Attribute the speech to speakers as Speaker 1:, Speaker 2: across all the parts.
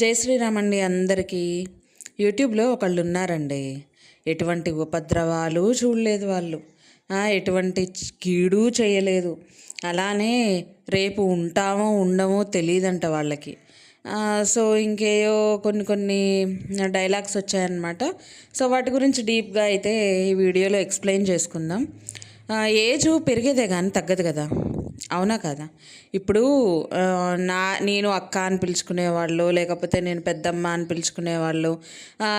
Speaker 1: జై శ్రీరామ్ అండి అందరికీ. యూట్యూబ్లో ఒకళ్ళు ఉన్నారండి ఎటువంటి ఉపద్రవాలు చూడలేదు వాళ్ళు. ఎటువంటి కీడు చేయలేదు. అలానే రేపు ఉంటామో ఉండమో తెలియదంట వాళ్ళకి. సో ఇంకేయో కొన్ని కొన్ని డైలాగ్స్ వచ్చాయన్నమాట. సో వాటి గురించి డీప్గా అయితే ఈ వీడియోలో ఎక్స్ప్లెయిన్ చేసుకుందాం. ఏజ్ పెరిగేదే కానీ తగ్గదు కదా. అవునా కదా? ఇప్పుడు నా నేను అక్క అని పిలుచుకునేవాళ్ళు లేకపోతే నేను పెద్దమ్మ అని పిలుచుకునేవాళ్ళు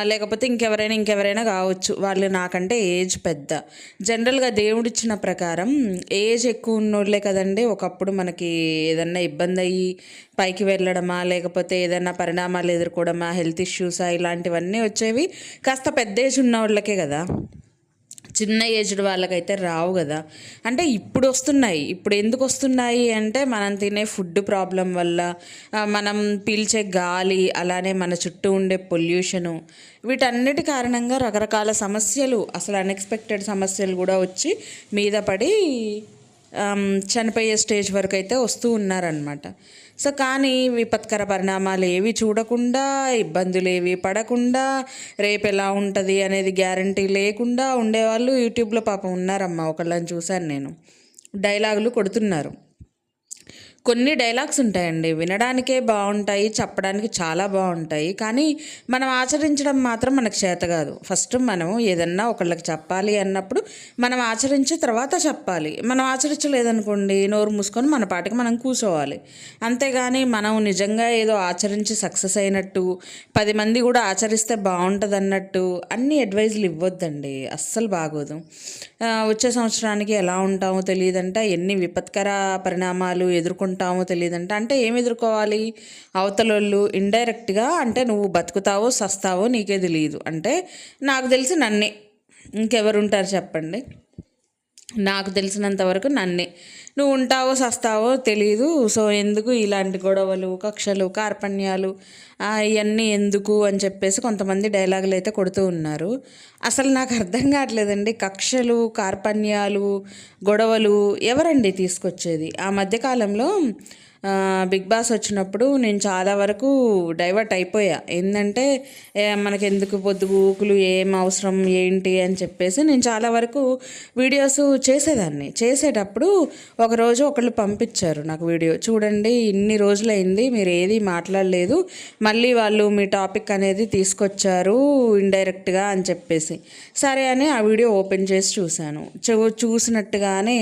Speaker 1: లేకపోతే ఇంకెవరైనా ఇంకెవరైనా కావచ్చు. వాళ్ళు నాకంటే ఏజ్ పెద్ద. జనరల్గా దేవుడిచ్చిన ప్రకారం ఏజ్ ఎక్కువ ఉన్నోళ్ళే కదండి. ఒకప్పుడు మనకి ఏదన్నా ఇబ్బంది అయ్యి పైకి వెళ్ళడమా లేకపోతే ఏదైనా పరిణామాలు ఎదుర్కోవడమా హెల్త్ ఇష్యూసా ఇలాంటివన్నీ వచ్చేవి కాస్త పెద్ద ఏజ్ ఉన్న వాళ్ళకే కదా. చిన్న ఏజ్డ్ వాళ్ళకైతే రావు కదా. అంటే ఇప్పుడు వస్తున్నాయి. ఇప్పుడు ఎందుకు వస్తున్నాయి అంటే మనం తినే ఫుడ్ ప్రాబ్లం వల్ల మనం పీల్చే గాలి అలానే మన చుట్టూ ఉండే పొల్యూషను వీటన్నిటి కారణంగా రకరకాల సమస్యలు అసలు అన్ఎక్స్పెక్టెడ్ సమస్యలు కూడా వచ్చి మీద పడి చనిపోయే స్టేజ్ వరకు అయితే వస్తూ ఉన్నారనమాట సో కానీ విపత్కర పరిణామాలు ఏవి చూడకుండా ఇబ్బందులు ఏవి పడకుండా రేపు ఎలా ఉంటుంది అనేది గ్యారంటీ లేకుండా ఉండేవాళ్ళు యూట్యూబ్లో పాపం ఉన్నారమ్మా. ఒకళ్ళని చూశాను నేను. డైలాగులు కొడుతున్నారు. కొన్ని డైలాగ్స్ ఉంటాయండి. వినడానికే బాగుంటాయి చెప్పడానికి చాలా బాగుంటాయి. కానీ మనం ఆచరించడం మాత్రం మనకు చేత కాదు. ఫస్ట్ మనం ఏదన్నా ఒకళ్ళకి చెప్పాలి అన్నప్పుడు మనం ఆచరించి తర్వాత చెప్పాలి. మనం ఆచరించలేదనుకోండి నోరు మూసుకొని మన పాటికి మనం కూర్చోవాలి. అంతేగాని మనం నిజంగా ఏదో ఆచరించి సక్సెస్ అయినట్టు పది మంది కూడా ఆచరిస్తే బాగుంటుంది అన్నట్టు అన్ని అడ్వైజులు ఇవ్వద్దండి. అస్సలు బాగోదు. వచ్చే సంవత్సరానికి ఎలా ఉంటామో తెలియదంట. ఎన్ని విపత్కర పరిణామాలు ఎదుర్కొంటామో తెలియదంట. అంటే ఏం ఎదుర్కోవాలి? అవతలోళ్ళు ఇండైరెక్ట్గా అంటే నువ్వు బతుకుతావో సస్తావో నీకే తెలియదు అంటే నాకు తెలిసి నన్నే. ఇంకెవరుంటారు చెప్పండి? నాకు తెలిసినంత వరకు నన్నే. నువ్వు ఉంటావో సస్తావో తెలీదు. సో ఎందుకు ఇలాంటి గొడవలు కక్షలు కార్పణ్యాలు ఇవన్నీ ఎందుకు అని చెప్పేసి కొంతమంది డైలాగులు అయితే కొడుతూ ఉన్నారు. అసలు నాకు అర్థం కావట్లేదండి. కక్షలు కార్పణ్యాలు గొడవలు ఎవరండి తీసుకొచ్చేది? ఆ మధ్యకాలంలో బిగ్ బాస్ వచ్చినప్పుడు నేను చాలా వరకు డైవర్ట్ అయిపోయా. ఏంటంటే మనకి ఎందుకు పొద్దుగూకులు ఏం అవసరం ఏంటి అని చెప్పేసి నేను చాలా వరకు వీడియోస్ చేసేదాన్ని. చేసేటప్పుడు ఒకరోజు ఒకళ్ళు పంపించారు నాకు వీడియో. చూడండి ఇన్ని రోజులైంది మీరు ఏది మాట్లాడలేదు మళ్ళీ వాళ్ళు మీ టాపిక్ అనేది తీసుకొచ్చారు ఇండైరెక్ట్గా అని చెప్పేసి. సరే అని ఆ వీడియో ఓపెన్ చేసి చూశాను. చూ చూసినట్టుగానే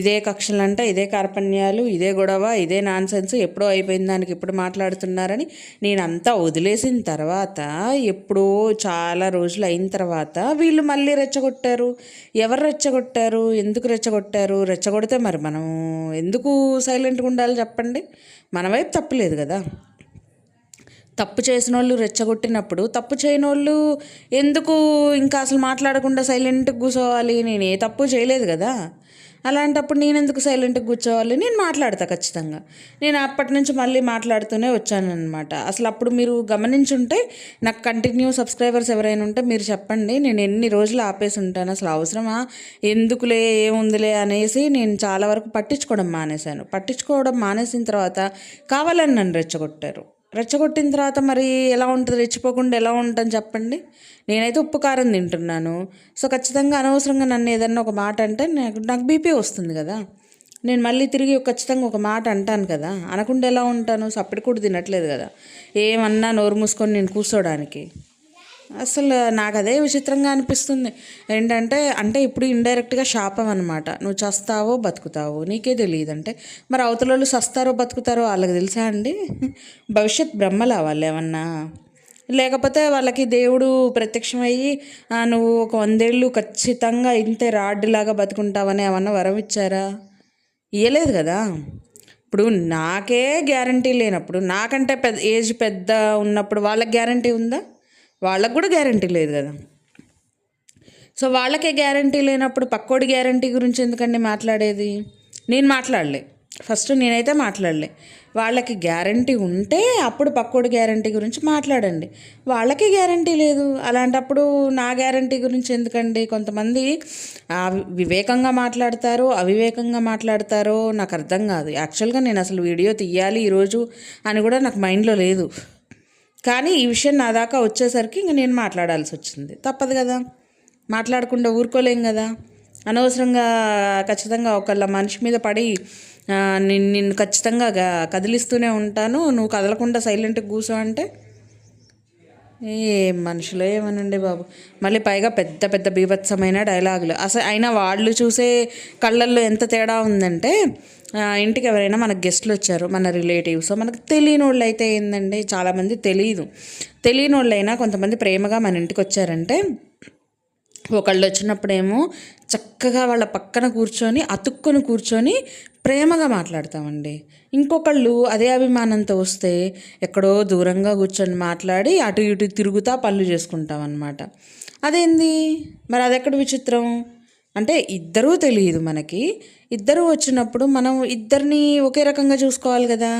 Speaker 1: ఇదే కక్షలంట ఇదే కార్పణ్యాలు ఇదే గొడవ ఇదే నాన్ సెన్స్ ఎప్పుడో అయిపోయిన దానికి ఇప్పుడు మాట్లాడుతున్నారని నేను అంతా వదిలేసిన తర్వాత ఎప్పుడో చాలా రోజులు అయిన తర్వాత వీళ్ళు మళ్ళీ రెచ్చగొట్టారు. ఎవరు రెచ్చగొట్టారు? ఎందుకు రెచ్చగొట్టారు? రెచ్చగొడితే మరి మనం ఎందుకు సైలెంట్గా ఉండాలి చెప్పండి? మన వైపు తప్పులేదు కదా. తప్పు చేసిన వాళ్ళు రెచ్చగొట్టినప్పుడు తప్పు చేయని వాళ్ళు ఎందుకు ఇంకా అసలు మాట్లాడకుండా సైలెంట్గా కూర్చోవాలి? నేను ఏ తప్పు చేయలేదు కదా. అలాంటప్పుడు నేను ఎందుకు సైలెంట్గా కూర్చోవాలి? నేను మాట్లాడతా ఖచ్చితంగా. నేను అప్పటి నుంచి మళ్ళీ మాట్లాడుతూనే వచ్చానమాట అసలు అప్పుడు మీరు గమనించుంటే నాకు కంటిన్యూ సబ్స్క్రైబర్స్ ఎవరైనా ఉంటే మీరు చెప్పండి నేను ఎన్ని రోజులు ఆపేసి ఉంటాను అసలు అవసరమా? ఎందుకులే ఏముందిలే అనేసి నేను చాలా వరకు పట్టించుకోవడం మానేశాను. పట్టించుకోవడం మానేసిన తర్వాత కావాలని నన్ను రెచ్చగొట్టారు. రెచ్చగొట్టిన తర్వాత మరి ఎలా ఉంటుంది? రెచ్చిపోకుండా ఎలా ఉంటుంది చెప్పండి. నేనైతే ఉప్పు కారం తింటున్నాను. సో ఖచ్చితంగా అనవసరంగా నన్ను ఏదన్నా ఒక మాట అంటే నాకు నాకు బీపీ వస్తుంది కదా. నేను మళ్ళీ తిరిగి ఖచ్చితంగా ఒక మాట అంటాను కదా. అనకుండా ఎలా ఉంటాను? సప్పటి కూడా తినట్లేదు కదా. ఏమన్నా నోరు మూసుకొని నేను కూర్చోడానికి. అసలు నాకు అదే విచిత్రంగా అనిపిస్తుంది. ఏంటంటే అంటే ఇప్పుడు ఇండైరెక్ట్గా శాపం అనమాట నువ్వు చస్తావో బతుకుతావో నీకే తెలియదు. అంటే మరి అవతల వాళ్ళు చస్తారో బతుకుతారో వాళ్ళకి తెలుసా అండి? భవిష్యత్ బ్రహ్మలా వాళ్ళు ఏమన్నా? లేకపోతే వాళ్ళకి దేవుడు ప్రత్యక్షమయ్యి నువ్వు ఒక వందేళ్ళు ఖచ్చితంగా ఇంతే రాడ్డులాగా బతుకుంటావని ఏమన్నా వరం ఇచ్చారా? ఇయ్యలేదు కదా. ఇప్పుడు నాకే గ్యారంటీ లేనప్పుడు నాకంటే పెద్ద ఏజ్ పెద్ద ఉన్నప్పుడు వాళ్ళకి గ్యారంటీ ఉందా? వాళ్ళకు కూడా గ్యారంటీ లేదు కదా. సో వాళ్ళకే గ్యారంటీ లేనప్పుడు పక్కోడి గ్యారంటీ గురించి ఎందుకండి మాట్లాడేది? నేను మాట్లాడలే. ఫస్ట్ నేనైతే మాట్లాడలే. వాళ్ళకి గ్యారంటీ ఉంటే అప్పుడు పక్కోడి గ్యారంటీ గురించి మాట్లాడండి. వాళ్ళకి గ్యారంటీ లేదు. అలాంటప్పుడు నా గ్యారంటీ గురించి ఎందుకండి? కొంతమంది వివేకంగా మాట్లాడతారో అవివేకంగా మాట్లాడతారో నాకు అర్థం కాదు. యాక్చువల్గా నేను అసలు వీడియో తీయాలి ఈరోజు అని కూడా నాకు మైండ్లో లేదు. కానీ ఈ విషయం నా దాకా వచ్చేసరికి ఇంక నేను మాట్లాడాల్సి వచ్చింది. తప్పదు కదా. మాట్లాడకుండా ఊరుకోలేం కదా. అనవసరంగా ఖచ్చితంగా ఒకళ్ళ మనిషి మీద పడి నిన్ను ఖచ్చితంగా కదిలిస్తూనే ఉంటాను. నువ్వు కదలకుండా సైలెంట్గా కూర్చో అంటే ఏ మనుషులో ఏమనండి బాబు. మళ్ళీ పైగా పెద్ద పెద్ద బీభత్సమైన డైలాగులు. అసలు అయినా వాళ్ళు చూసే కళ్ళల్లో ఎంత తేడా ఉందంటే ఇంటికి ఎవరైనా మనకు గెస్ట్లు వచ్చారు మన రిలేటివ్స్ మనకు తెలియని వాళ్ళు అయితే ఏందండి చాలామంది తెలియదు తెలియని వాళ్ళైనా కొంతమంది ప్రేమగా మన ఇంటికి వచ్చారంటే ఒకళ్ళు వచ్చినప్పుడేమో చక్కగా వాళ్ళ పక్కన కూర్చొని అతుక్కొని కూర్చొని ప్రేమగా మాట్లాడతామండి. ఇంకొకళ్ళు అదే అభిమానంతో వస్తే ఎక్కడో దూరంగా కూర్చొని మాట్లాడి అటు ఇటు తిరుగుతా పళ్ళు చేసుకుంటాం అన్నమాట అదేంది? మరి అదెక్కడ విచిత్రం? అంటే ఇద్దరూ తెలియదు మనకి. ఇద్దరు వచ్చినప్పుడు మనం ఇద్దరిని ఒకే రకంగా చూసుకోవాలి కదా.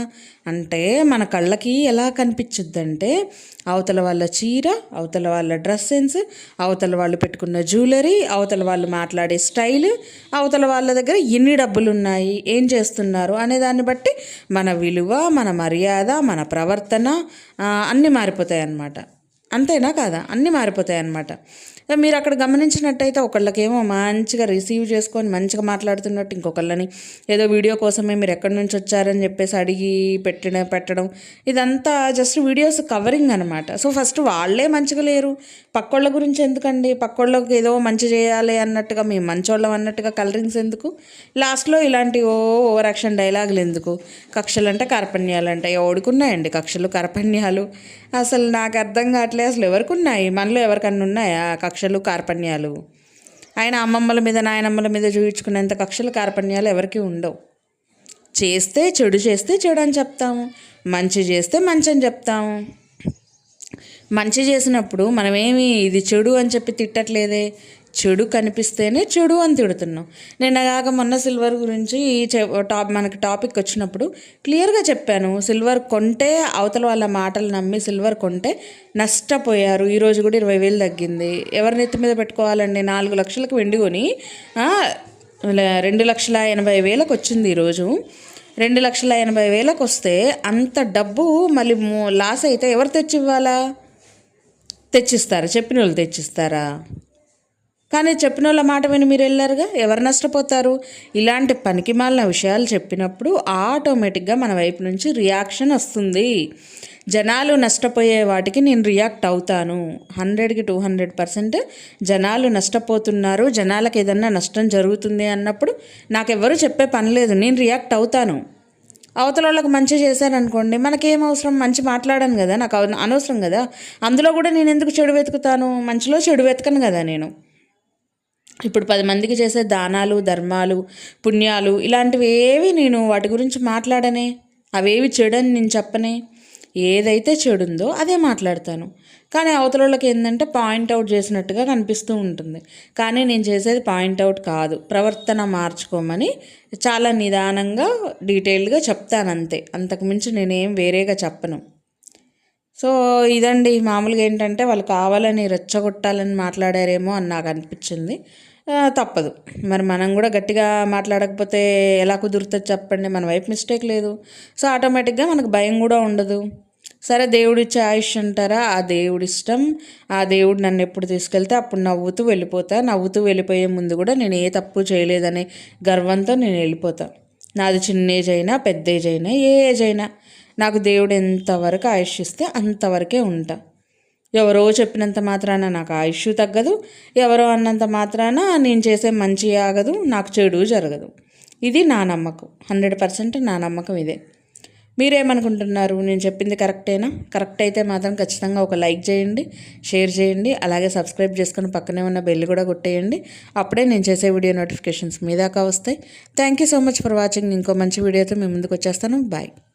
Speaker 1: అంటే మన కళ్ళకి ఎలా కనిపించుద్దంటే అవతల వాళ్ళ చీర అవతల వాళ్ళ డ్రెస్ సెన్స్ అవతల వాళ్ళు పెట్టుకున్న జ్యువెలరీ అవతల వాళ్ళు మాట్లాడే స్టైల్ అవతల వాళ్ళ దగ్గర ఎన్ని డబ్బులు ఉన్నాయి ఏం చేస్తున్నారు అనే దాన్ని బట్టి మన విలువ మన మర్యాద మన ప్రవర్తన అన్నీ మారిపోతాయి అన్నమాట అంతేనా కాదా? అన్నీ మారిపోతాయి అన్నమాట మీరు అక్కడ గమనించినట్టయితే ఒకళ్ళకేమో మంచిగా రిసీవ్ చేసుకొని మంచిగా మాట్లాడుతున్నట్టు ఇంకొకళ్ళని ఏదో వీడియో కోసమే మీరు ఎక్కడి నుంచి వచ్చారని చెప్పేసి అడిగి పెట్టడం పెట్టడం. ఇదంతా జస్ట్ వీడియోస్ కవరింగ్ అనమాట సో ఫస్ట్ వాళ్ళే మంచిగా లేరు. పక్కోళ్ళ గురించి ఎందుకండి? పక్కోళ్ళకి ఏదో మంచి చేయాలి అన్నట్టుగా మేము మంచోళ్ళం అన్నట్టుగా కలరింగ్స్ ఎందుకు? లాస్ట్లో ఇలాంటి ఓ ఓవర్ యాక్షన్ డైలాగులు ఎందుకు? కక్షలు అంటే కార్పణ్యాలు అంటే కక్షలు కర్పణ్యాలు? అసలు నాకు అర్థం కావట్లేదు అసలు ఎవరికి ఉన్నాయి మనలో ఎవరికన్నా ఉన్నాయా కక్ష కక్షలు కార్పణ్యాలు. ఆయన అమ్మమ్మల మీద నాయనమ్మల మీద చూపించుకునేంత కక్షలు కార్పణ్యాలు ఎవరికి ఉండవు. చేస్తే చెడు చేస్తే చెడు అని చెప్తాము మంచి చేస్తే మంచి అని చెప్తాము మంచి చేసినప్పుడు మనమేమి ఇది చెడు అని చెప్పి తిట్టట్లేదే. చెడు కనిపిస్తేనే చెడు అని తిడుతున్నాం. నిన్నగాక మొన్న సిల్వర్ గురించి చె- టాప్ మనకి టాపిక్ వచ్చినప్పుడు క్లియర్గా చెప్పాను. సిల్వర్ కొంటే అవతల వాళ్ళ మాటలు నమ్మి సిల్వర్ కొంటే నష్టపోయారు. ఈరోజు కూడా ఇరవై వేలు తగ్గింది. ఎవరి నెత్తి మీద పెట్టుకోవాలండి? నాలుగు లక్షలకు వెండి కొని రెండు లక్షల ఎనభై వేలకు వచ్చింది ఈరోజు రెండు లక్షల ఎనభై వేలకు వస్తే అంత డబ్బు మళ్ళీ లాస్ అయితే ఎవరు తెచ్చి ఇవ్వాలా తెచ్చిస్తారా? చెప్పిన వాళ్ళు తెచ్చిస్తారా? కానీ చెప్పిన వాళ్ళ మాట విని మీరు వెళ్ళారుగా? ఎవరు నష్టపోతారు? ఇలాంటి పనికి మాలిన విషయాలు చెప్పినప్పుడు ఆటోమేటిక్గా మన వైపు నుంచి రియాక్షన్ వస్తుంది. జనాలు నష్టపోయే వాటికి నేను రియాక్ట్ అవుతాను. హండ్రెడ్కి టూ హండ్రెడ్ పర్సెంట్ జనాలు నష్టపోతున్నారు. జనాలకు ఏదన్నా నష్టం జరుగుతుంది అన్నప్పుడు నాకెవ్వరూ చెప్పే పని లేదు. నేను రియాక్ట్ అవుతాను. అవతల వాళ్ళకి మంచి చేశారనుకోండి మనకేం అవసరం మంచి మాట్లాడాను కదా. నాకు అనవసరం కదా. అందులో కూడా నేను ఎందుకు చెడు వెతుకుతాను? మంచిలో చెడు వెతకను కదా నేను. ఇప్పుడు పది మందికి చేసే దానాలు ధర్మాలు పుణ్యాలు ఇలాంటివి ఏవి నేను వాటి గురించి మాట్లాడనే? అవేవి చెడని నేను చెప్పనే? ఏదైతే చెడుందో అదే మాట్లాడతాను. కానీ అవతలకి ఏంటంటే పాయింట్ అవుట్ చేసినట్టుగా కనిపిస్తూ ఉంటుంది. కానీ నేను చేసేది పాయింట్ అవుట్ కాదు. ప్రవర్తన మార్చుకోమని చాలా నిదానంగా డీటెయిల్డ్గా చెప్తాను అంతే అంతకుమించి నేనేం వేరేగా చెప్పను. సో ఇదండి మామూలుగా ఏంటంటే వాళ్ళు కావాలని రెచ్చగొట్టాలని మాట్లాడారేమో అని నాకు అనిపించింది. తప్పదు. మరి మనం కూడా గట్టిగా మాట్లాడకపోతే ఎలా కుదురుతుంది చెప్పండి. మన వైపు మిస్టేక్ లేదు. సో ఆటోమేటిక్గా మనకు భయం కూడా ఉండదు. సరే దేవుడిచ్చే ఆయుష్ అంటారా? ఆ దేవుడి ఇష్టం. ఆ దేవుడు నన్ను ఎప్పుడు తీసుకెళ్తే అప్పుడు నవ్వుతూ వెళ్ళిపోతా. నవ్వుతూ వెళ్ళిపోయే ముందు కూడా నేను ఏ తప్పు చేయలేదనే గర్వంతో నేను వెళ్ళిపోతాను నాది చిన్న ఏజ్ అయినా పెద్ద ఏజ్ అయినా ఏ ఏజ్ అయినా. నాకు దేవుడు ఎంతవరకు ఆయుష్ ఇస్తే అంతవరకే ఉంటా. ఎవరో చెప్పినంత మాత్రాన నాకు ఆయుష్ తగ్గదు ఎవరో అన్నంత మాత్రాన నేను చేసే మంచి ఆగదు నాకు చెడు జరగదు. ఇది నా నమ్మకం. హండ్రెడ్ పర్సెంట్ నా నమ్మకం ఇదే. మీరేమనుకుంటున్నారు? నేను చెప్పింది కరెక్టేనా? కరెక్ట్ అయితే మాత్రం ఖచ్చితంగా ఒక లైక్ చేయండి షేర్ చేయండి అలాగే సబ్స్క్రైబ్ చేసుకొని పక్కనే ఉన్న బెల్ కూడా కొట్టేయండి. అప్పుడే నేను చేసే వీడియో నోటిఫికేషన్స్ మీ దాకా వస్తాయి. Thank you so much for watching. ఇంకో మంచి వీడియోతో మీ ముందుకు వచ్చేస్తాను. బాయ్.